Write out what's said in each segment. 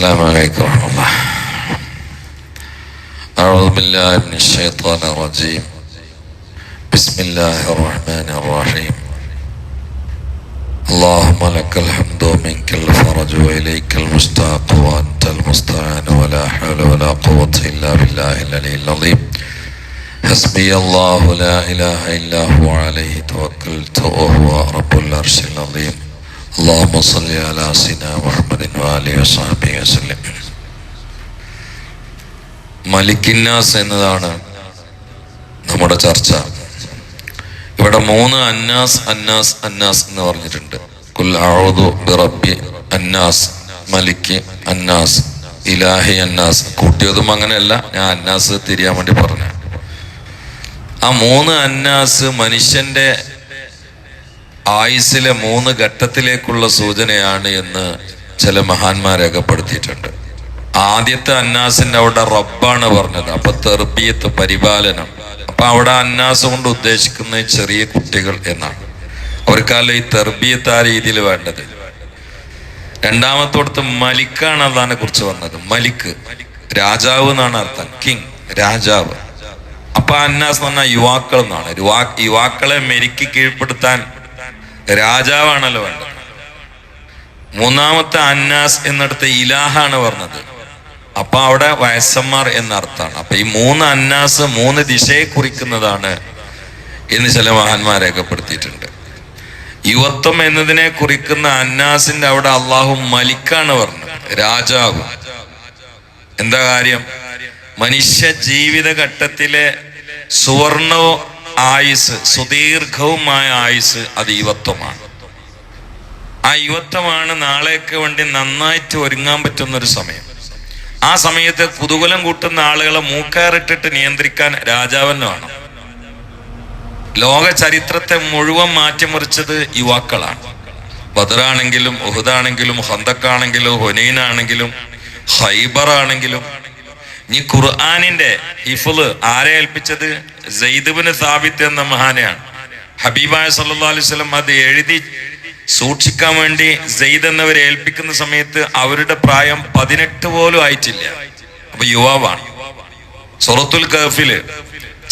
السلام عليكم ورحمة الله. أعوذ بالله من الشيطان الرجيم. بسم الله الرحمن الرحيم. اللهم لك الحمد ومنك الفرج وإليك المشتاق وأنت المستعان. ولا حول ولا قوة إلا بالله العلي العظيم. حسبي الله لا إله إلا هو عليه توكلت. وهو رب العرش العظيم. اللهم صل على سيدنا محمد وآله وصحبه അലൈഹി മലിക്കിന്നാസ് എന്നതാണ് നമ്മുടെ ചർച്ച. ഇവിടെ മൂന്ന് അന്നാസ് അന്നാസ് അന്നാസ് എന്ന് പറഞ്ഞിട്ടുണ്ട്. കുൽ ആഴുതു അന്നാസ് മലിക്ക് അന്നാസ് ഇലാഹി അന്നാസ്. കൂട്ടിയതും അങ്ങനെയല്ല ഞാൻ അന്നാസ് തിരിയാൻ വേണ്ടി പറഞ്ഞു. ആ മൂന്ന് അന്നാസ് മനുഷ്യന്റെ ആയുസിലെ മൂന്ന് ഘട്ടത്തിലേക്കുള്ള സൂചനയാണ് എന്ന് ചില മഹാന്മാർ രേഖപ്പെടുത്തിയിട്ടുണ്ട് ആദ്യത്തെ അന്നാസിന്റെ അവിടെ റബ്ബാണ് പറഞ്ഞത്. അപ്പൊ തെർബിയത്ത് പരിപാലനം. അപ്പൊ അവിടെ അന്നാസ് കൊണ്ട് ഉദ്ദേശിക്കുന്നത് ചെറിയ കുട്ടികൾ എന്നാണ്. അവർക്കല്ല ഈ തെർബിയത്ത് ആ രീതിയിൽ വേണ്ടത്. രണ്ടാമത്തോടത്ത് മലിക്കാണ് അള്ളഹാനെ കുറിച്ച് പറഞ്ഞത്. മലിക്ക്. രാജാവ് എന്നാണ് അർത്ഥം. കിങ് രാജാവ്. അപ്പൊ അന്നാസ് എന്ന് പറഞ്ഞാൽ യുവാക്കൾ എന്നാണ്. യുവാ- യുവാക്കളെ മെരുക്കി കീഴ്പ്പെടുത്താൻ രാജാവാണല്ലോ വേണ്ടത്. മൂന്നാമത്തെ അന്നാസ് എന്നിടത്ത് ഇലാഹാണ് പറഞ്ഞത്. അപ്പൊ അവിടെ വയസ്സന്മാർ എന്നർത്ഥമാണ്. അപ്പൊ ഈ മൂന്ന് അന്നാസ് മൂന്ന് ദിശയെ കുറിക്കുന്നതാണ് എന്ന് ചില മഹാന്മാർ രേഖപ്പെടുത്തിയിട്ടുണ്ട്. യുവത്വം എന്നതിനെ കുറിക്കുന്ന അന്നാസിന്റെ അവിടെ അള്ളാഹു മലിക്കാണ് പറഞ്ഞത്. രാജാവ്. എന്താ കാര്യം? മനുഷ്യ ജീവിതഘട്ടത്തിലെ സുവർണവും ആയുസ് സുദീർഘവുമായ ആയുസ് അത് യുവത്വമാണ്. ആ യുവത്വമാണ് നാളേക്ക് വേണ്ടി നന്നായിട്ട് ഒരുങ്ങാൻ പറ്റുന്ന ഒരു സമയം. ആ സമയത്ത് കുതുകുലം കൂട്ടുന്ന ആളുകളെ മൂക്കാറിട്ടിട്ട് നിയന്ത്രിക്കാൻ രാജാവെന്നു വേണം. ലോക ചരിത്രത്തെ മുഴുവൻ മാറ്റിമറിച്ചത് യുവാക്കളാണ്. ബദറാണെങ്കിലും ഉഹുദാണെങ്കിലും ഹന്തക്കാണെങ്കിലും ഹൊനൈനാണെങ്കിലും ഹൈബറാണെങ്കിലും. ഇനി ഖുർആാനിന്റെ ഹിഫുൽ ആരെ ഏൽപ്പിച്ചത്? ജയ്ദുബിന് സാബിത്ത് എന്ന മഹാനെയാണ്. ഹബീബായ സല്ലാ അലൈവലം അത് എഴുതി സൂക്ഷിക്കാൻ വേണ്ടി സെയ്ദ് എന്നവരെ ഏൽപ്പിക്കുന്ന സമയത്ത് അവരുടെ പ്രായം പതിനെട്ട് പോലും ആയിട്ടില്ല. അപ്പൊ യുവാവാണ്. സൊറത്തുൽ കഫിൽ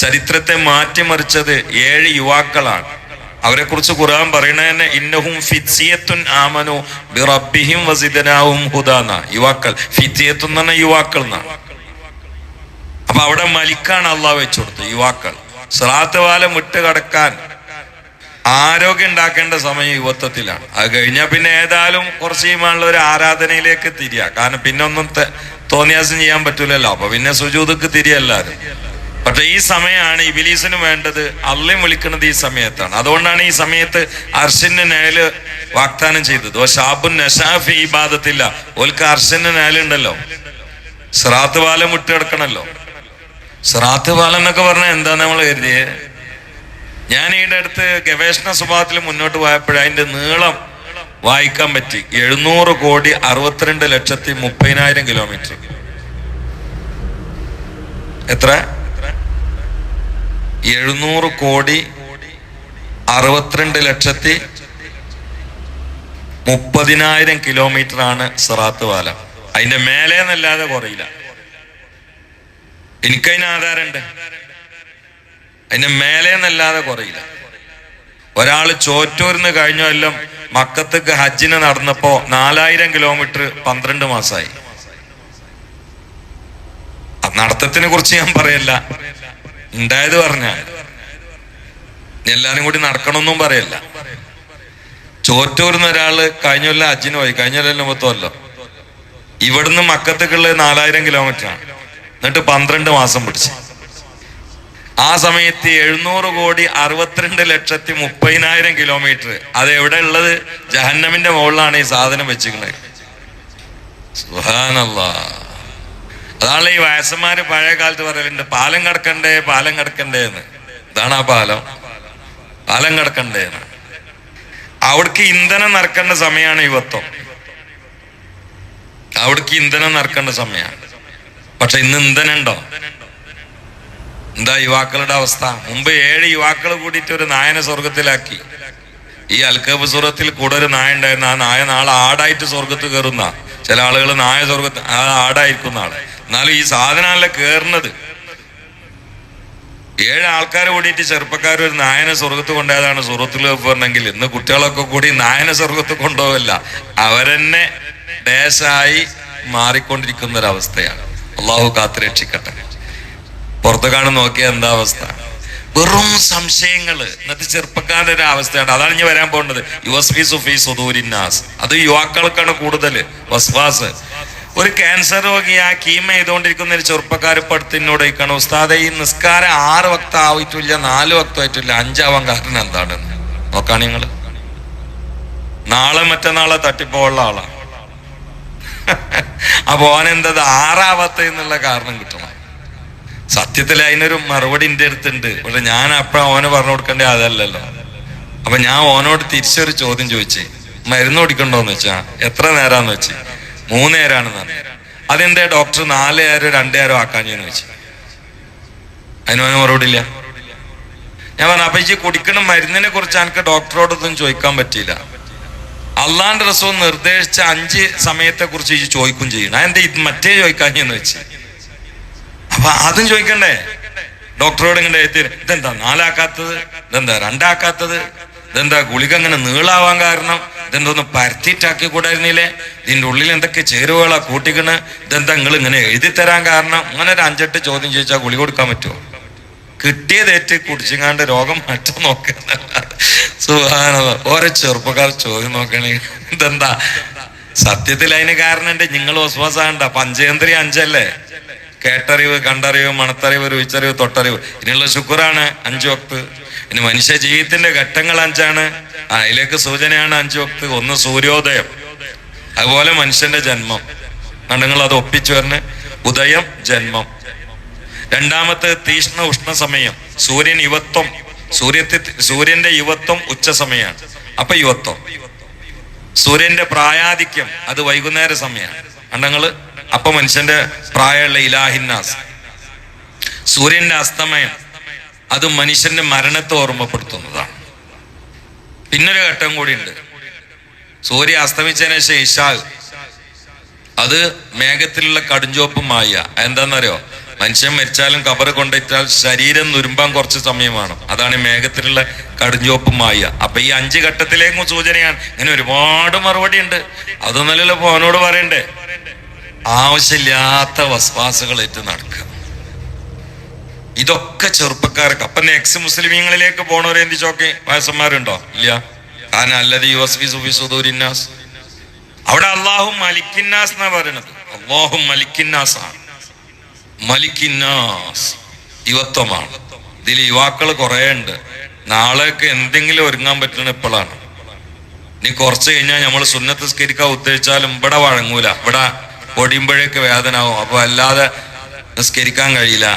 ചരിത്രത്തെ മാറ്റിമറിച്ചത് ഏഴ് യുവാക്കളാണ്. അവരെ കുറിച്ച് ഖുർആൻ പറയണ ഇന്നഹും ഫിത്സിയത്തുൻ ആമനു ബിറബ്ബിഹിം വസിദനാവും ഹുദാന യുവാക്കൾ ഫിത്തിയത്തു എന്ന് യുവാക്കൾ എന്നാണ്. അപ്പൊ അവിടെ മലിക്കാണ് അള്ളാഹ് വെച്ചു കൊടുത്തത് യുവാക്കൾ. സ്രാത്തവാലം വിട്ട് കടക്കാൻ ആരോഗ്യം ഉണ്ടാക്കേണ്ട സമയം യുവത്വത്തിലാണ്. അത് കഴിഞ്ഞാൽ പിന്നെ ഏതായാലും കുറച്ച് കഴിയുമ്പോൾ ഒരു ആരാധനയിലേക്ക് തിരിയാ. കാരണം പിന്നെ ഒന്നും തോന്നിയാസം ചെയ്യാൻ പറ്റൂലല്ലോ. അപ്പൊ പിന്നെ സുജൂതക്ക് തിരിയല്ലാരും പക്ഷെ ഈ സമയമാണ് ഇബിലീസിന് വേണ്ടത് അള്ളയും വിളിക്കുന്നത് ഈ സമയത്താണ്. അതുകൊണ്ടാണ് ഈ സമയത്ത് അർഷിന്റെ നേൽ വാഗ്ദാനം ചെയ്തത്. ഷാബുൻ നഷാഫ് ഈ ബാധത്തില്ല ഓൽക്ക് അർഷിന്റെ നേലുണ്ടല്ലോ സ്രാത്ത് പാലം വിട്ട് കിടക്കണല്ലോ. സ്രാത്ത് പാലം എന്നൊക്കെ പറഞ്ഞാൽ എന്താ നമ്മൾ കരുതിയേ? ഞാൻ ഈയിടെ അടുത്ത് ഗവേഷണ സ്വഭാവത്തിൽ മുന്നോട്ട് പോയപ്പോൾ അതിന്റെ നീളം വായിക്കാൻ പറ്റി. എഴുന്നൂറ് കോടി അറുപത്തിരണ്ട് ലക്ഷത്തി മുപ്പതിനായിരം കിലോമീറ്റർ. എത്ര? എഴുന്നൂറ് കോടി അറുപത്തിരണ്ട് ലക്ഷത്തി മുപ്പതിനായിരം കിലോമീറ്റർ ആണ് സിറാത്ത് പാലം. അതിന്റെ മേലേന്നല്ലാതെ കുറയില്ല. എനിക്കതിന് ആധാരമുണ്ട്. അതിന്റെ മേലേന്നല്ലാതെ കുറയില്ല. ഒരാൾ ചോറ്റൂരിന്ന് കഴിഞ്ഞ കൊല്ലം മക്കത്തേക്ക് ഹജ്ജിന് നടന്നപ്പോ നാലായിരം കിലോമീറ്റർ പന്ത്രണ്ട് മാസമായി നടത്തത്തിനെ കുറിച്ച് ഞാൻ പറയല്ല. ഉണ്ടായത് പറഞ്ഞ. എല്ലാരും കൂടി നടക്കണമെന്നും പറയല്ല. ചോറ്റൂർന്ന് ഒരാൾ കഴിഞ്ഞ കൊല്ലം ഹജ്ജിന് പോയി. കഴിഞ്ഞ കൊല്ലം മൊത്തമല്ലോ ഇവിടുന്ന് മക്കത്തേക്കുള്ള നാലായിരം കിലോമീറ്റർ ആണ് എന്നിട്ട് പന്ത്രണ്ട് മാസം പിടിച്ചു. ആ സമയത്ത് എഴുന്നൂറ് കോടി അറുപത്തിരണ്ട് ലക്ഷത്തി മുപ്പതിനായിരം കിലോമീറ്റർ. അത് എവിടെ ഉള്ളത്? ജഹന്നമിന്റെ മുകളിലാണ് ഈ സാധനം വെച്ചിരിക്കുന്നത്. സുഹാനല്ല അതാണ് ഈ വയസ്സന്മാര് പഴയ കാലത്ത് പറയലുണ്ട് പാലം കടക്കണ്ടേ പാലം കിടക്കണ്ടേ എന്ന്. ഇതാണ് ആ പാലം. പാലം കടക്കണ്ടേ എന്ന്. അവിടേക്ക് ഇന്ധനം നിറക്കേണ്ട സമയമാണ് യുവത്വം. അവിടേക്ക് ഇന്ധനം നിറക്കേണ്ട സമയമാണ് പക്ഷെ ഇന്ന് ഇന്ധനം ഉണ്ടോ? എന്താ യുവാക്കളുടെ അവസ്ഥ? മുമ്പ് ഏഴ് യുവാക്കൾ കൂടിയിട്ട് ഒരു നായനെ സ്വർഗത്തിലാക്കി ഈ അൽക്കബ് സൂറത്തിൽ കൂടെ ഒരു നായ ഉണ്ടായിരുന്നു. ആ നായ നാളെ ആടായിട്ട് സ്വർഗത്ത് കയറുന്ന. ചില ആളുകൾ നായ സ്വർഗത്ത് ആടായിരിക്കുന്ന ആൾ. എന്നാലും ഈ സാധനമല്ല കേറുന്നത്? ഏഴ് ആൾക്കാർ കൂടിയിട്ട് ചെറുപ്പക്കാർ ഒരു നായനെ സ്വർഗത്ത് കൊണ്ടുപോയതാണ് സുഹൃത്തിൽ പറഞ്ഞെങ്കിൽ. ഇന്ന് കുട്ടികളൊക്കെ കൂടി നായനെ സ്വർഗത്ത് കൊണ്ടുപോകല്ല അവരെന്നെ ദേശായി മാറിക്കൊണ്ടിരിക്കുന്ന ഒരവസ്ഥയാണ് അള്ളാഹു കാത്തു രക്ഷിക്കട്ടെ പുറത്തു കാണും നോക്കിയ എന്താ അവസ്ഥ? വെറും സംശയങ്ങൾ. ഇന്നത്തെ ചെറുപ്പക്കാരുടെ ഒരു അവസ്ഥയാണ്. അതാണ് ഇനി വരാൻ പോകുന്നത് യുവസ്ഫി സുഫി സുദൂരിന്നാസ്. അത് യുവാക്കൾക്കാണ് കൂടുതൽ വസ്വാസ്. ഒരു ക്യാൻസർ രോഗി ആ കീമ ചെയ്തുകൊണ്ടിരിക്കുന്ന ഒരു ചെറുപ്പക്കാർ പടുത്തിനോട് ഇരിക്കണം ഉസ്താദെ ഈ നിസ്കാരം ആറ് വക്ത നാല് വക്ത അഞ്ചാവാൻ കാരണം എന്താണ്? നോക്കാണ് നിങ്ങൾ നാളെ മറ്റന്നാളെ തട്ടിപ്പോള്ള ആളാണ് അപ്പൊ ഓനെന്തത് ആറാവത്ത എന്നുള്ള കാരണം കിട്ടണം. സത്യത്തിൽ അതിനൊരു മറുപടി എന്റെ അടുത്തുണ്ട്. പക്ഷെ ഞാൻ അപ്പഴ ഓന് പറഞ്ഞു കൊടുക്കേണ്ട അതല്ലല്ലോ. അപ്പൊ ഞാൻ ഓനോട് തിരിച്ചൊരു ചോദ്യം ചോദിച്ചേ മരുന്ന് കുടിക്കണ്ടോന്ന് വെച്ചാ എത്ര നേരാന്ന് വെച്ച്? മൂന്ന് നേരാണെന്ന് പറഞ്ഞു. അതെന്തേ ഡോക്ടർ നാല് നേരം രണ്ട് നേരം ആക്കാഞ്ഞെന്ന് വെച്ച്? അതിന് ഓന് മറുപടി ഇല്ല. ഞാൻ പറഞ്ഞു അപ്പൊ ഈ കുടിക്കണ മരുന്നിനെ കുറിച്ച് എനിക്ക് ഡോക്ടറോടൊന്നും ചോദിക്കാൻ പറ്റിയില്ല. അള്ളാന്റെ റസവും നിർദ്ദേശിച്ച അഞ്ച് സമയത്തെ കുറിച്ച് ചോദിക്കും ചെയ്യണം. അതെന്താ ഇത് മറ്റേ ചോദിക്കാഞ്ഞെന്ന് വെച്ച്? അപ്പൊ അതും ചോദിക്കണ്ടേ? ഡോക്ടറോട് ഇങ്ങനെ ഇതെന്താ നാലാക്കാത്തത്? ഇതെന്താ രണ്ടാക്കാത്തത്? ഇതെന്താ ഗുളിക അങ്ങനെ നീളാവാൻ കാരണം? ഇതെന്തോന്ന് പരത്തിയിട്ടാക്കി കൂടായിരുന്നില്ലേ? ഇതിന്റെ ഉള്ളിൽ എന്തൊക്കെ ചേരുവകളാ കൂട്ടിക്കണ്? ഇതെന്താ നിങ്ങൾ ഇങ്ങനെ എഴുതി തരാൻ കാരണം? അങ്ങനെ ഒരു അഞ്ചെട്ട് ചോദ്യം ചോദിച്ചാൽ ഗുളി കൊടുക്കാൻ പറ്റുമോ? കിട്ടിയതേറ്റ് കുടിച്ചിങ്ങാണ്ട് രോഗം മാറ്റം നോക്കുന്ന സുഹാനത ഓരോ ചെറുപ്പക്കാർ ചോദ്യം നോക്കണേ ഇതെന്താ? സത്യത്തിൽ അതിന് കാരണം ഉണ്ട് നിങ്ങൾ വസ്വാസാണ്ട പഞ്ചേന്ദ്രിയ അഞ്ചല്ലേ? കേട്ടറിവ് കണ്ടറിവ് മണത്തറിവ് രുചിച്ചറിവ് തൊട്ടറിവ്. ഇതിനുള്ള ശുക്രാണ് അഞ്ചു വക്ത്. ഇനി മനുഷ്യ ജീവിതത്തിന്റെ ഘട്ടങ്ങൾ അഞ്ചാണ്. അതിലേക്ക് സൂചനയാണ് അഞ്ചു വക്ത്. ഒന്ന് സൂര്യോദയം. അതുപോലെ മനുഷ്യന്റെ ജന്മം. കണ്ടങ്ങൾ അത് ഒപ്പിച്ചു വരണ്? ഉദയം ജന്മം. രണ്ടാമത്തെ തീഷ്ണ ഉഷ്ണ സമയം. സൂര്യൻ യുവത്വം. സൂര്യത്തി സൂര്യന്റെ യുവത്വം ഉച്ച സമയമാണ്. അപ്പൊ യുവത്വം. സൂര്യന്റെ പ്രായാധിക്യം അത് വൈകുന്നേര സമയമാണ്. കണ്ടങ്ങൾ അപ്പൊ മനുഷ്യന്റെ പ്രായമുള്ള ഇലാഹിന്നാസ് സൂര്യന്റെ അസ്തമയം അത് മനുഷ്യന്റെ മരണത്തെ ഓർമ്മപ്പെടുത്തുന്നതാണ്. പിന്നൊരു ഘട്ടം കൂടിയുണ്ട്. സൂര്യ അസ്തമിച്ചതിന് ശേഷം അത് മേഘത്തിലുള്ള കടുഞ്ചോപ്പ് മായ എന്താണെന്നറിയോ മനുഷ്യൻ മരിച്ചാലും കബറ് കൊണ്ടിട്ടാൽ ശരീരം നുരുമ്പാൻ കുറച്ച് സമയമാണ് അതാണ് മേഘത്തിലുള്ള കടുഞ്ചോപ്പ് മായ അപ്പൊ ഈ അഞ്ച് ഘട്ടത്തിലേക്കും സൂചനയാണ്. ഇങ്ങനെ ഒരുപാട് മറുപടി ഉണ്ട് അതൊന്നല്ലല്ലോ ഫോനോട് പറയണ്ടേ? ആവശ്യമില്ലാത്ത വസ്വാസുകളേറ്റ് നടക്കുക. ഇതൊക്കെ ചെറുപ്പക്കാർക്ക്. അപ്പൊ എക്സ് മുസ്ലിമീങ്ങളിലേക്ക് പോണവരെ എന്ത് ചോക്കെ? വയസ്സന്മാരുണ്ടോ? ഇല്ല? കാരണം അല്ലത് യുവസ്ബി സുബി സുദൂരിന്നാസ്. അവിടെ അള്ളാഹു മലിക്കിന്നാസ് എന്നാ പറയണത്. അള്ളാഹു മലിക്കിന്നാസ് ആണ് മലിക്കിന്നാസ് യുവത്വമാണ്. ഇതിൽ യുവാക്കൾ കുറെ ഉണ്ട്. നാളേക്ക് എന്തെങ്കിലും ഒരുങ്ങാൻ പറ്റുന്ന ഇപ്പോഴാണ് ഇനി കുറച്ച് കഴിഞ്ഞാൽ നമ്മൾ സുന്നത്ത് സുന്നത്തസ്കരിക്കാൻ ഉദ്ദേശിച്ചാലും ഇവിടെ വഴങ്ങൂല. ഇവിടെ പൊടിയുമ്പോഴേക്ക് വേദനാവും. അപ്പൊ അല്ലാതെ നിസ്കരിക്കാൻ കഴിയില്ല.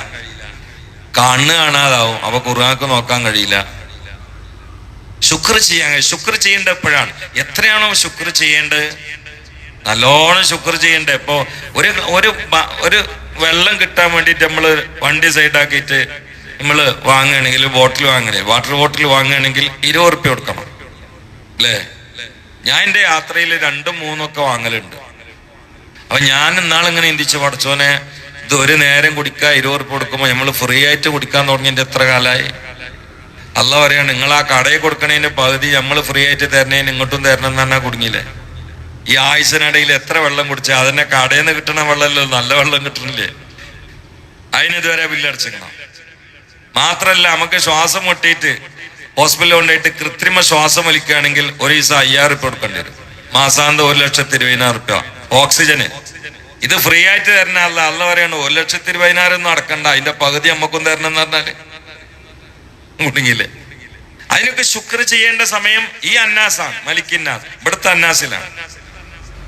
കണ്ണ് കാണാതാവും. അപ്പൊ കുറുകാക്ക് നോക്കാൻ കഴിയില്ല. ശുക്ർ ചെയ്യാൻ ശുക്ർ ചെയ്യേണ്ട എപ്പോഴാണ്? എത്രയാണോ ശുക്ർ ചെയ്യേണ്ടത്? നല്ലോണം ശുക്ർ ചെയ്യണ്ടേ ഇപ്പോ ഒരു ഒരു ഒരു വെള്ളം കിട്ടാൻ വേണ്ടിയിട്ട് നമ്മൾ വണ്ടി സൈഡാക്കിയിട്ട് നമ്മൾ വാങ്ങുകയാണെങ്കിൽ ബോട്ടിൽ വാങ്ങണേ വാട്ടർ ബോട്ടിൽ വാങ്ങുകയാണെങ്കിൽ ഇരുപത് ഉറുപ്പ്യ കൊടുക്കണം. അല്ലേ? ഞാൻ എന്റെ യാത്രയിൽ രണ്ടും മൂന്നൊക്കെ വാങ്ങലുണ്ട്. അപ്പൊ ഞാൻ ഇന്നാളിങ്ങനെ ഇന്ത്യച്ച് പഠിച്ചോനെ ഇത് ഒരു നേരം കുടിക്കുക ഇരുപത് ഉറുപ്പ്യ കൊടുക്കുമ്പോൾ നമ്മൾ ഫ്രീ ആയിട്ട് കുടിക്കാൻ തുടങ്ങിയിട്ട് എത്ര കാലായി? അല്ല പറയാണ് നിങ്ങൾ ആ കടയിൽ കൊടുക്കണതിന്റെ പകുതി നമ്മൾ ഫ്രീ ആയിട്ട് തരണേന് ഇങ്ങോട്ടും തരണം എന്ന് കുടുങ്ങിയില്ലേ ഈ ആയുസിനിടയിൽ എത്ര വെള്ളം കുടിച്ചാൽ അതിനെ കടയിൽ നിന്ന് കിട്ടണ വെള്ളമല്ലോ നല്ല വെള്ളം കിട്ടണില്ലേ? അതിനിതുവരെ ബില്ലടച്ചിക്കണം മാത്രല്ല നമുക്ക് ശ്വാസം മുട്ടിയിട്ട് ഹോസ്പിറ്റലിൽ കൊണ്ടുപോയിട്ട് കൃത്രിമ ശ്വാസം വലിക്കുകയാണെങ്കിൽ ഒരു ദിവസം അയ്യായിരം റുപ്യ കൊടുക്കേണ്ടി വരും. മാസാന്ത ഒരു ലക്ഷത്തി ഇരുപതിനായിരം റുപ്യ ഓക്സിജന്. ഇത് ഫ്രീ ആയിട്ട് തരണ. അല്ല അല്ല പറയണു ഒരു ലക്ഷത്തി ഇരുപതിനായിരം ഒന്നും അടക്കണ്ട. അതിന്റെ പകുതി നമുക്കും തരണം എന്ന് പറഞ്ഞാൽ. മുടങ്ങില്ലേ? അതിനൊക്കെ ശുക്ർ ചെയ്യേണ്ട സമയം ഈ അന്നാസാണ് മലിക്കിന്നാസ്. ഇവിടുത്തെ അന്നാസിലാണ്.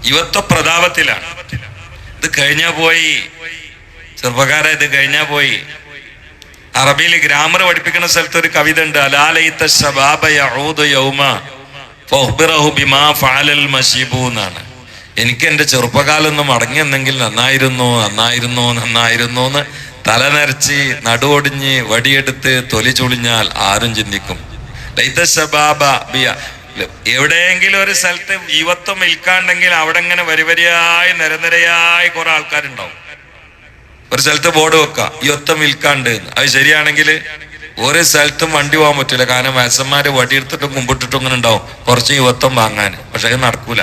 യുവത്വ പ്രതാപത്തിലാണ്. ഇത് കഴിഞ്ഞാ പോയി. ചെറുപ്പക്കാരെ ഇത് കഴിഞ്ഞാ പോയി. അറബിയിൽ ഗ്രാമർ പഠിപ്പിക്കുന്ന സ്ഥലത്ത് ഒരു കവിത ഉണ്ട്. അലാലയിത്ത യഊദു യൗമ ബിമാ ഫഅലൽ മശീബു എന്നാണ് എനിക്ക് എന്റെ ചെറുപ്പകാലം ഒന്ന് മടങ്ങി എന്നെങ്കിൽ നന്നായിരുന്നു നന്നായിരുന്നു നന്നായിരുന്നു എന്ന് തലനരച്ച് നടുവൊടിഞ്ഞ് വടിയെടുത്ത് തൊലി ചുളിഞ്ഞാൽ ആരും ചിന്തിക്കും. എവിടെയെങ്കിലും ഒരു സ്ഥലത്ത് യുവത്വം നിൽക്കാണ്ടെങ്കിൽ അവിടെ ഇങ്ങനെ വരിവരിയായി നിരനിരയായി കുറെ ആൾക്കാരുണ്ടാവും. ഒരു സ്ഥലത്ത് ബോർഡ് വെക്കാം യുവത്വം നിൽക്കാണ്ട്. അത് ശരിയാണെങ്കിൽ ഒരു സ്ഥലത്തും വണ്ടി പോകാൻ പറ്റില്ല കാരണം വയസ്സന്മാര് വടിയെടുത്തിട്ടും കുമ്പിട്ടിട്ടും ഇങ്ങനെ ഉണ്ടാവും. കുറച്ച് യുവത്വം വാങ്ങാൻ. പക്ഷെ അത് നടക്കൂല.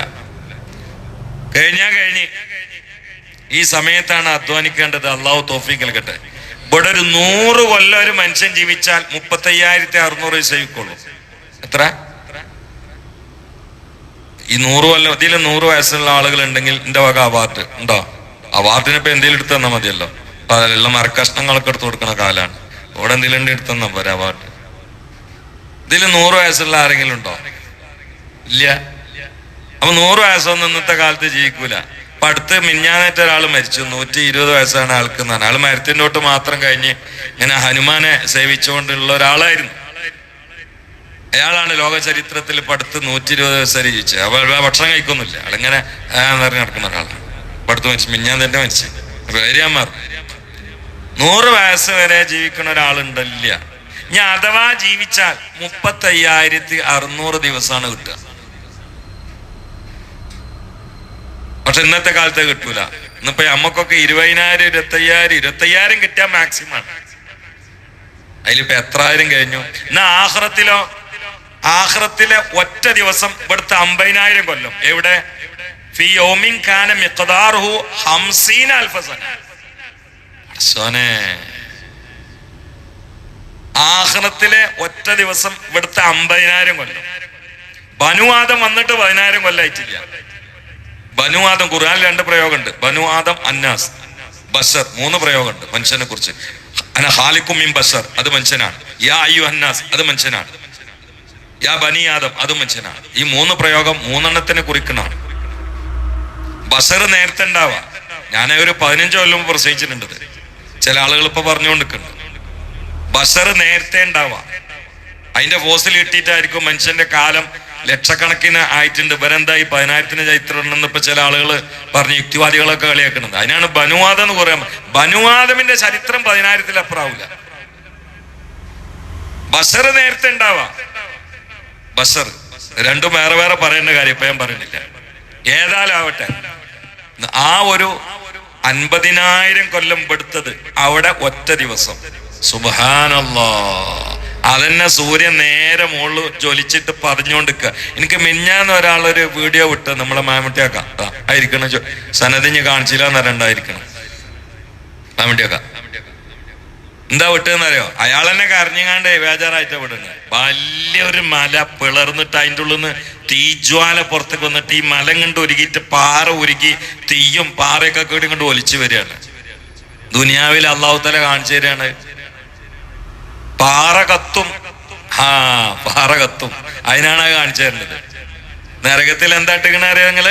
കഴിഞ്ഞാ കഴിഞ്ഞ്. ഈ സമയത്താണ് അധ്വാനിക്കേണ്ടത്. അള്ളാഹു തോഫീക്ക് നൽകട്ടെ. ഇവിടെ ഒരു നൂറ് കൊല്ലം ഒരു മനുഷ്യൻ ജീവിച്ചാൽ മുപ്പത്തയ്യായിരത്തി അറുന്നൂറ് ജീവിക്കുള്ളൂ എത്ര? ഈ നൂറ് കൊല്ലം ഇതിൽ നൂറ് വയസ്സുള്ള ആളുകൾ ഉണ്ടെങ്കിൽ എന്റെ വക അവാർഡ് ഉണ്ടോ? അവാർഡിന് ഇപ്പൊ എന്തെങ്കിലും എടുത്തു തന്നാൽ മതിയല്ലോ. അപ്പൊ അതിലുള്ള മരക്കഷ്ണങ്ങളൊക്കെ എടുത്തു കൊടുക്കുന്ന കാലാണ്. ഇവിടെ എന്തെങ്കിലും എടുത്തു തന്നാ പോരാ അവാർഡ് ഇതിൽ നൂറ് വയസ്സുള്ള ആരെങ്കിലും ഉണ്ടോ? ഇല്ല. അപ്പൊ നൂറ് വയസ്സൊന്നും ഇന്നത്തെ കാലത്ത് ജീവിക്കൂല. അപ്പൊ അടുത്ത് മിഞ്ഞാനേറ്റ ഒരാൾ മരിച്ചു. നൂറ്റി ഇരുപത് വയസ്സാണ് ആൾക്ക് എന്നാണ് ആൾ മരത്തിന്റെ മാത്രം കഴിഞ്ഞ് ഇങ്ങനെ ഹനുമാനെ സേവിച്ചുകൊണ്ടുള്ള ഒരാളായിരുന്നു. അയാളാണ് ലോക ചരിത്രത്തിൽ ഇപ്പൊ അടുത്ത് നൂറ്റി ഇരുപത് വയസ്സ് വരെ ജീവിച്ചത്. അവ ഭക്ഷണം കഴിക്കൊന്നുമില്ല ആളിങ്ങനെ നിറഞ്ഞു നടക്കുന്ന ഒരാളാണ്. ഇപ്പൊ അടുത്ത് മരിച്ചു മിഞ്ഞാൻ തന്നെ മരിച്ചു വേരിയാമാർ നൂറ് വയസ്സ് വരെ ജീവിക്കുന്ന ഒരാളുണ്ടല്ല. ഇനി അഥവാ ജീവിച്ചാൽ മുപ്പത്തയ്യായിരത്തി അറുന്നൂറ് ദിവസമാണ് കിട്ടുക. പക്ഷെ ഇന്നത്തെ കാലത്ത് കിട്ടൂല. ഇന്നിപ്പോ നമ്മക്കൊക്കെ ഇരുപതിനായിരം ഇരുപത്തയ്യായിരം ഇരുപത്തയ്യായിരം കിട്ടിയാൽ മാക്സിമം അതിലിപ്പോ എത്രായിരം കഴിഞ്ഞു? എന്നാ ആഹ്റത്തിലോ ആഹ്റത്തിലെ ഒറ്റ ദിവസം ഇവിടുത്തെ അമ്പതിനായിരം കൊല്ലം. എവിടെ? ആഹ്റത്തിലെ ഒറ്റ ദിവസം ഇവിടുത്തെ അമ്പതിനായിരം കൊല്ലം. ബനുവാദം വന്നിട്ട് പതിനായിരം കൊല്ലായിട്ടില്ല. ബനുവാദം ഖുർആനിൽ രണ്ട് പ്രയോഗമുണ്ട്. ആദം അന്നാസ്. ബഷർ മൂന്ന് പ്രയോഗമുണ്ട് മനുഷ്യനെ കുറിച്ച് അന ഹാലിക്കും മിൻ ബഷർ അത് മനുഷ്യനാണ്. യാ അയ്യു അന്നാസ് അത് മനുഷ്യനാണ്. യാ ബനി ആദം അത് മനുഷ്യനാണ്. ഈ മൂന്ന് പ്രയോഗം മൂന്നെണ്ണത്തിനെ കുറിക്കണാണ് ബഷർ നേരത്തെ ഉണ്ടാവാ ഞാൻ ഒരു പതിനഞ്ച് കൊല്ലം പ്രസവിച്ചിട്ടുണ്ട് ചില ആളുകൾ ഇപ്പൊ പറഞ്ഞുകൊണ്ടിരിക്കുന്നുണ്ട്. ബഷർ നേരത്തെ ഉണ്ടാവാ അതിന്റെ ഫോസിൽ കിട്ടിയിട്ടായിരിക്കും മനുഷ്യന്റെ കാലം ലക്ഷക്കണക്കിന് ആയിട്ടുണ്ട്. ഇവരെന്താ ഈ പതിനായിരത്തിന് ചരിത്രം ഇപ്പൊ ചില ആളുകൾ പറഞ്ഞ് യുക്തിവാദികളൊക്കെ കളിയാക്കുന്നത് അതിനാണ് ബനുവാദം എന്ന് പറയാൻ ബനുവാദമിന്റെ ചരിത്രം പതിനായിരത്തിൽ അപ്പുറാവില്ല ബസർ നേരത്തെ ഉണ്ടാവാ. ബസർ. രണ്ടും വേറെ വേറെ പറയേണ്ട കാര്യം ഇപ്പൊ ഞാൻ പറയുന്നില്ല. ഏതാലാവട്ടെ? ആ ഒരു അൻപതിനായിരം കൊല്ലം പെടുത്തത് അവിടെ ഒറ്റ ദിവസം. സുബാനല്ലോ അതന്നെ സൂര്യൻ നേരെ മുകളിൽ ജ്വലിച്ചിട്ട് പറഞ്ഞുകൊണ്ടിരിക്കുക എനിക്ക് മിഞ്ഞാന്ന് ഒരാളൊരു വീഡിയോ വിട്ട് നമ്മളെ മാമട്ടിയാക്കാം ആയിരിക്കണം സനതിഞ്ഞ് കാണിച്ചില്ല എന്നറിയണ്ടായിരിക്കണം മാമട്ടിയാക്കാം എന്താ വിട്ടെന്നറിയോ അയാൾ തന്നെ കരഞ്ഞുകാണ്ട് ബേജാറായിട്ടാ വിടുന്നത് വലിയൊരു മല പിളർന്നിട്ട് അതിന്റെ ഉള്ളിൽ നിന്ന് തീജ്വാല പുറത്തേക്ക് വന്നിട്ട് ഈ മലം കണ്ട് ഒരുക്കിയിട്ട് പാറ ഉരുക്കി തീയും പാറയൊക്കെ കൂടി കൊണ്ട് ഒലിച്ചു വരികയാണ്. ദുനിയാവിൽ അള്ളാഹുത്തല കാണിച്ചു തരികയാണ്. പാറ കത്തും. ആ പാറ കത്തും. അതിനാണ് അത് കാണിച്ചു തരുന്നത്. നരകത്തിൽ എന്താ ഇട്ടിക്കണ അറിയാം നിങ്ങൾ?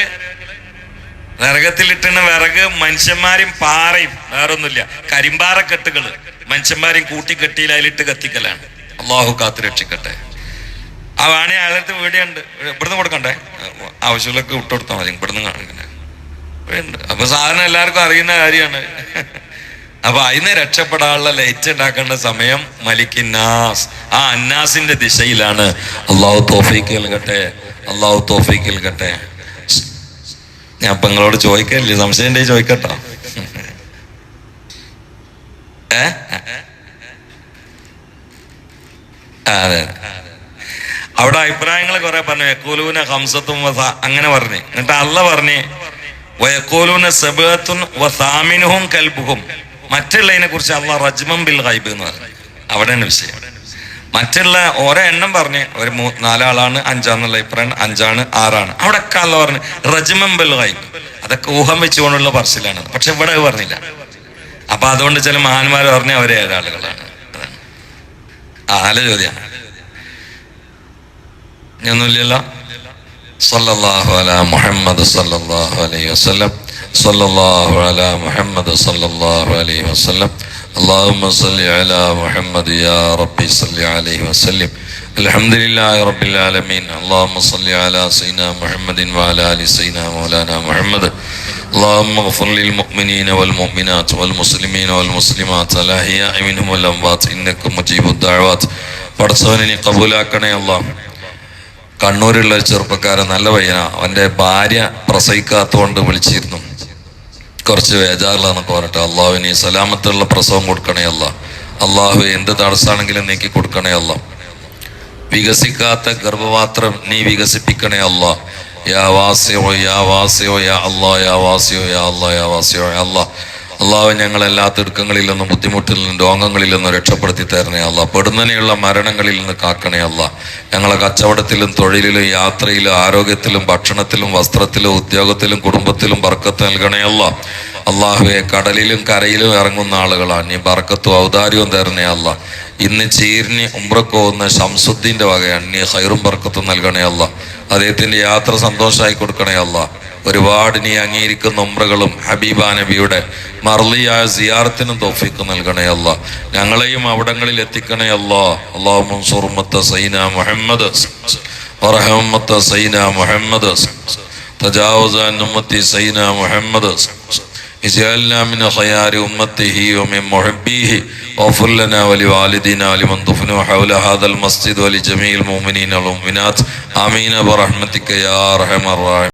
നരകത്തിൽ ഇട്ടണ വിറക് മനുഷ്യന്മാരും പാറയും വേറൊന്നുമില്ല. കരിമ്പാറ കെട്ടുകൾ മനുഷ്യന്മാരെയും കൂട്ടിക്കെട്ടിയിൽ അതിലിട്ട് കത്തിക്കലാണ്. അള്ളാഹു കാത്തു രക്ഷിക്കട്ടെ. ആ വാണി അയാളത്ത് വീടിയുണ്ട്. ഇവിടുന്ന് കൊടുക്കണ്ടേ? ആവശ്യമുള്ളൊക്കെ വിട്ടുകൊടുത്താൽ മതി. ഇവിടുന്ന് കാണിക്കണേ ഉണ്ട് അപ്പൊ സാധനം എല്ലാവർക്കും അറിയുന്ന കാര്യമാണ്. അപ്പൊ അതിന് രക്ഷപ്പെടാനുള്ള ലൈറ്റ് ഉണ്ടാക്കേണ്ട സമയം മലിക്കിന്നാസ് ആ അന്നാസിന്റെ ദിശയിലാണ്. അള്ളാഹു തോഫീക്ക് നൽകട്ടെ. അള്ളാഹു തോഫീക്ക് നൽകട്ടെ. ഞാൻ ഇപ്പൊ നിങ്ങളോട് ചോദിക്കല്ലേ സംശയം ചോദിക്കട്ടോ. ഏ? അതെ അവിടെ അഭിപ്രായങ്ങൾ കുറെ പറഞ്ഞു. യക്കൂലൂന ഹംസത്തും അങ്ങനെ പറഞ്ഞു. എന്നിട്ട് അല്ല പറഞ്ഞു വയക്കൂലൂന സെബത്തും വസാമിനുഹും കൽബുഹും. മറ്റുള്ളതിനെ കുറിച്ച് അള്ള റജ്മം ബിൽ ഗൈബ് എന്ന് പറഞ്ഞു. അവിടെയാണ് വിഷയം. മറ്റുള്ള ഓരോ എണ്ണം പറഞ്ഞ് ഒരു മൂ നാലാളാണ് അഞ്ചാന്നുള്ള അഭിപ്രായം അഞ്ചാണ് ആറാണ്. അവിടെ ഒക്കെ അല്ല പറഞ്ഞു റജ്മം ബിൽ ഗൈബ്. അതൊക്കെ ഊഹം വെച്ചുകൊണ്ടുള്ള പറച്ചിലാണ് പക്ഷെ ഇവിടെ പറഞ്ഞില്ല. അപ്പൊ അതുകൊണ്ട് ചില മഹാന്മാർ പറഞ്ഞ അവരെ ഏഴാളുകളാണ്. അതാണ്. ആ നല്ല ചോദ്യമാണ്. ഞാനൊന്നുമില്ലല്ലോ സല്ലാഹു അലാ മുഹമ്മദ് സല്ലാഹു അലൈഹി വസല്ലം. സല്ലല്ലാഹു അലാ മുഹമ്മദ് സല്ലല്ലാഹു അലൈഹി വസല്ലം اللهم صل على محمد يا ربي صل عليه وسلم الحمد لله رب العالمين اللهم صل على سيدنا محمد وعلى ال سيدنا مولانا محمد اللهم اغفر للمؤمنين والمؤمنات والمسلمين والمسلمات الاحياء منهم والاموات انك مجيب الدعوات പടച്ചവനെ നീ കബൂലാക്കണേ അല്ലാഹ് കണ്ണൂരുള്ള ഒരു ചെറുപ്പക്കാരൻ നല്ല പയ്യനാ അവന്റെ ഭാര്യ പ്രസവിക്കാത്തോണ്ട് വിളിച്ചിരുന്നു കുറച്ച് വേജാറിലാന്നൊക്കെ പറഞ്ഞിട്ട് അള്ളാഹുവിന് സലാമത്തുള്ള പ്രസവം കൊടുക്കണേ അല്ല. അള്ളാഹു എന്ത് തടസ്സാണെങ്കിലും നീക്കി കൊടുക്കണേ അല്ല. വികസിക്കാത്ത ഗർഭപാത്രം നീ വികസിപ്പിക്കണേ അല്ല. യാ വാസിയോ യാ വാസിയോ യാ അല്ലാ യാ വാസിയോ യാ അല്ലാ യാ വാസിയോ യാ അല്ലാ. അള്ളാഹു ഞങ്ങൾ എല്ലാ തിടുക്കങ്ങളിൽ നിന്നും ബുദ്ധിമുട്ടിൽ നിന്നും രോഗങ്ങളിൽ നിന്നും രക്ഷപ്പെടുത്തി തരണേ അല്ല പെടുന്നതിനുള്ള മരണങ്ങളിൽ നിന്ന് കാക്കണേ അല്ല ഞങ്ങളെ കച്ചവടത്തിലും തൊഴിലിലും യാത്രയിലും ആരോഗ്യത്തിലും ഭക്ഷണത്തിലും വസ്ത്രത്തിലും ഉദ്യോഗത്തിലും കുടുംബത്തിലും ബർക്കത്ത് നൽകണേ അല്ല അള്ളാഹുവെ കടലിലും കരയിലും ഇറങ്ങുന്ന ആളുകളാണ് നീ ബർക്കത്തും ഔദാര്യവും തരണേ അല്ല ഇന്ന് ചീരിന് ഉമ്രക്കോവുന്ന ശംസുദ്ദീന്റെ വകയാണ്. നീ ഹൈറും ബർക്കത്തും നൽകണേ അല്ല അദ്ദേഹത്തിന്റെ യാത്ര സന്തോഷമായി കൊടുക്കണേ അല്ല ഒരുപാട് നീ അംഗീകരിക്കുന്ന ഉമ്രകളും ഹബീബ നബിയുടെ മർലിയായ സിയാറത്തിനും തോഫിക്ക് നൽകണേ അല്ല ഞങ്ങളെയും അവിടങ്ങളിൽ എത്തിക്കണേ അല്ല അള്ളാഹു മൻസൂർമത്ത സൈന മുഹമ്മദ് വറഹമത്ത സൈന മുഹമ്മദ് تجاوز عن أمتي سيدنا محمد اجعلنا من خيار أمته ومن محبيه واغفر لنا ولوالدينا ولمن دفنوا حول هذا المسجد ولجميع المؤمنين والمؤمنات آمين برحمتك يا أرحم الراحمين